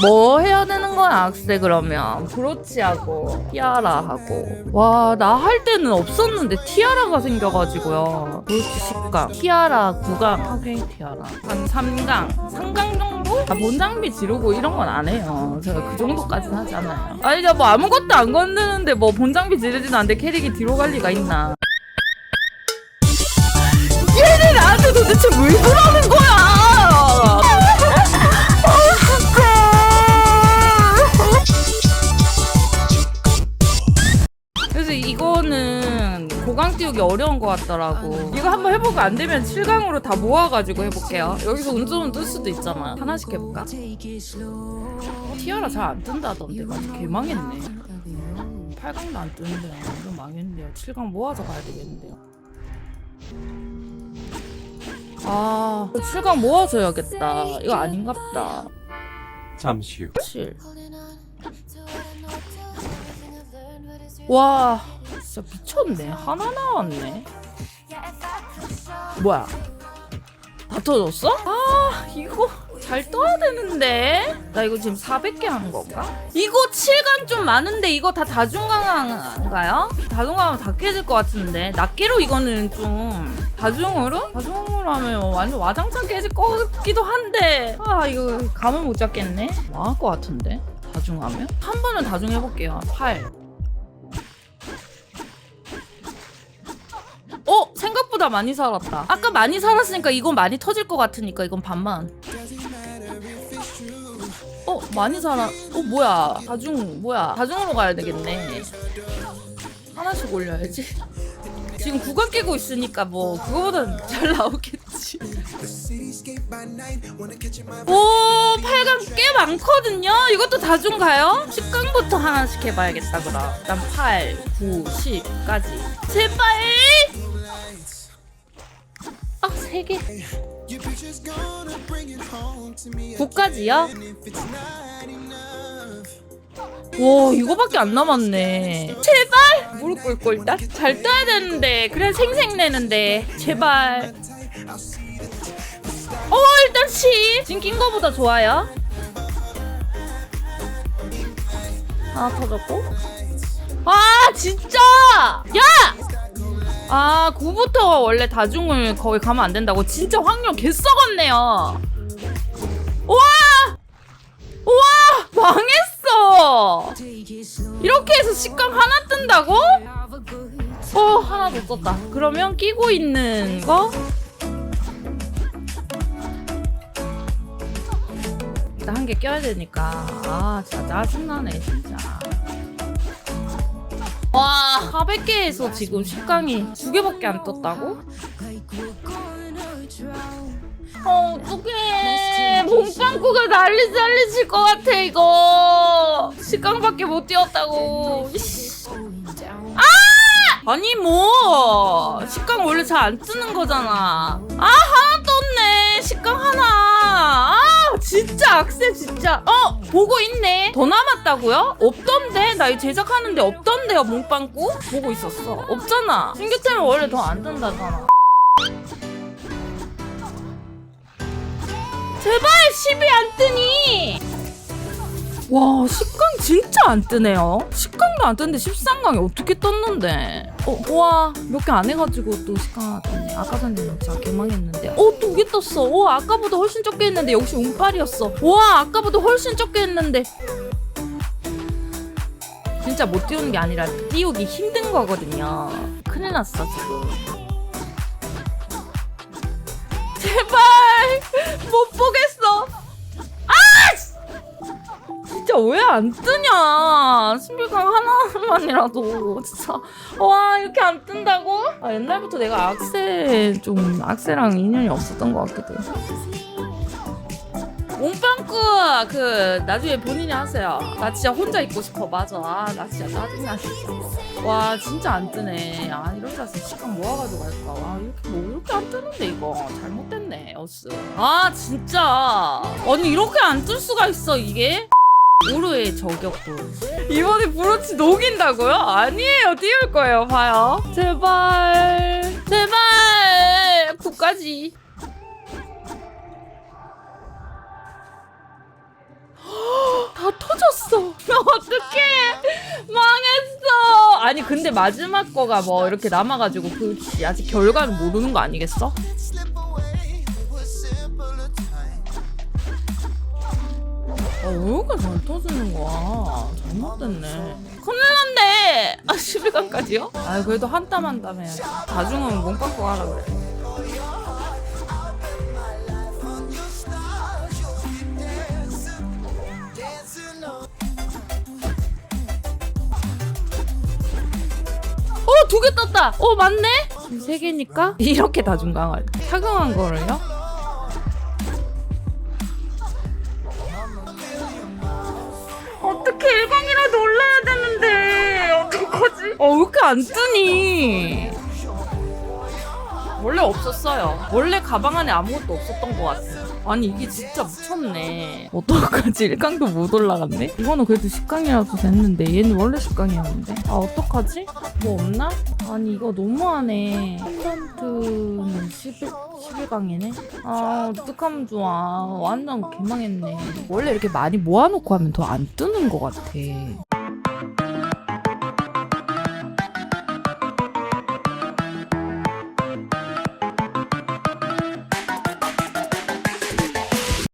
뭐 해야 되는 거야 악세 그러면? 브로치 하고 티아라 하고. 와 나 할 때는 없었는데 티아라가 생겨가지고요. 브로치 10강 티아라 9강. 하게 티아라. 한 3강. 3강 정도? 아 본장비 지르고 이런 건 안 해요. 제가 그 정도까지는 하지 않아요. 아니 나 뭐 아무것도 안 건드는데 뭐 본장비 지르지도 않는데 캐릭이 뒤로 갈 리가 있나? 얘네 나한테 도대체 왜 그러는 거야 고강 띄우기 어려운 것 같더라고. 이거 한번 해보고 안 되면 7강으로 다 모아가지고 해볼게요. 여기서 운전은 뜰 수도 있잖아. 하나씩 해볼까? 티아라 잘 안 뜬다던데. 맞아, 개망했네. 8강도 안 뜨는데요. 완전 망했는데요. 7강 모아서 가야 되겠는데요. 아, 7강 모아서 해야겠다. 이거 아닌갑다. 잠시 후 7. 와, 진짜 미쳤네. 하나 나왔네. 뭐야? 다 터졌어? 아, 이거 잘 떠야 되는데. 나 이거 지금 400개 한 건가? 이거 7강 좀 많은데 이거 다 다중강인가요? 다중강하면 다 깨질 것 같은데. 낱개로 이거는 좀 다중으로? 다중으로 하면 완전 와장창 깨질 것 같기도 한데. 아, 이거 감을 못 잡겠네. 망할 것 같은데. 다중하면? 한 번은 다중해볼게요. 8. 생각보다 많이 살았다. 아까 많이 살았으니까 이건 많이 터질 것 같으니까 이건 반만. 어? 많이 살아. 어? 뭐야? 다중, 뭐야? 다중으로 가야 되겠네. 하나씩 올려야지. 지금 구간 끼고 있으니까 뭐 그거보단 잘 나오겠지. 오, 8강 꽤 많거든요. 이것도 다중 가요? 10강부터 하나씩 해봐야겠다 그럼. 일단 8, 9, 10까지. 제발! 아, 3개. 9까지요? 와 이거밖에 안 남았네. 제발! 무릎 꿇고 일단 잘 떠야 되는데 그래 생생내는데. 제발. 어 일단 10 지금 낀 거보다 좋아요. 하나 터졌고. 아 진짜! 야! 아 9부터 원래 다중을 거의 가면 안 된다고? 진짜 확률 개 썩었네요. 우와! 우와! 망했어! 이렇게 해서 식감 하나 뜬다고? 어 하나 더 떴다. 그러면 끼고 있는 거? 한 개 껴야 되니까. 아 진짜 짜증나네 진짜 와 400개에서 지금 식감이 두 개밖에 안 떴다고? 어, 어떡해. 몸빵꾸가 난리 난리 칠것 같아, 이거. 식강밖에 못 뛰었다고. 아! 아니, 뭐. 식강 원래 잘 안 뜨는 거잖아. 아, 하나 떴네. 식강 하나. 아, 진짜 악세, 진짜. 어, 보고 있네. 더 남았다고요? 없던데? 나 이거 제작하는데 없던데요, 몸빵꾸? 보고 있었어. 없잖아. 신규템은 원래 더안 뜬다잖아. 제발 10이 안 뜨니 와 10강 진짜 안 뜨네요. 10강도 안 뜨는데 13강이 어떻게 떴는데? 어와몇 개 안 해가지고 또 10강 하나 떴네. 아까 전에 진짜 개망했는데. 어두개 떴어. 와 아까보다 훨씬 적게 했는데 역시 운빨이었어. 와 아까보다 훨씬 적게 했는데. 진짜 못 띄우는 게 아니라 띄우기 힘든 거거든요. 큰일 났어 지금. 제발! 못 보겠어. 왜 안 뜨냐? 신비강 하나만이라도 진짜 와 이렇게 안 뜬다고? 아, 옛날부터 내가 악세 좀 악세랑 인연이 없었던 것 같기도 해. 몸빵꾸 그 나중에 본인이 하세요. 나 진짜 혼자 있고 싶어 맞아. 아, 나 진짜 짜증나 진짜. 와 진짜 안 뜨네. 아 이런 자세 시간 모아가지고 갈까. 와 이렇게 뭐 이렇게 안 뜨는데 이거 잘못됐네 어스. 아 진짜 아니 이렇게 안 뜰 수가 있어 이게. 오로의 저격도 이번에 브로치 녹인다고요? 아니에요. 띄울 거예요. 봐요. 제발. 제발. 국까지. 다 터졌어. 어떡해. 망했어. 아니 근데 마지막 거가 뭐 이렇게 남아가지고 그 아직 결과는 모르는 거 아니겠어? 아, 왜 이렇게 잘 터지는 거야? 잘못됐네. 큰일 났네! 아, 11강까지요? 아, 그래도 한 땀 한 땀 해야지. 다중은 몸 깎고 하라 그래. 어, 두 개 떴다! 어, 맞네? 지금 세 개니까? 이렇게 다중강을. 착용한 거를요? 어떻게 1강이라도 올라야 되는데 어떡하지? 어, 왜 이렇게 안 뜨니? 원래 없었어요. 원래 가방 안에 아무것도 없었던 것 같아. 아니 이게 진짜 미쳤네. 어떡하지? 1강도 못 올라갔네? 이거는 그래도 10강이라도 됐는데 얘는 원래 10강이었는데. 아 어떡하지? 뭐 없나? 아니 이거 너무하네. 콘텐트는 11, 11강이네? 아 어떡하면 좋아. 완전 개망했네. 원래 이렇게 많이 모아놓고 하면 더 안 뜨는 것 같아.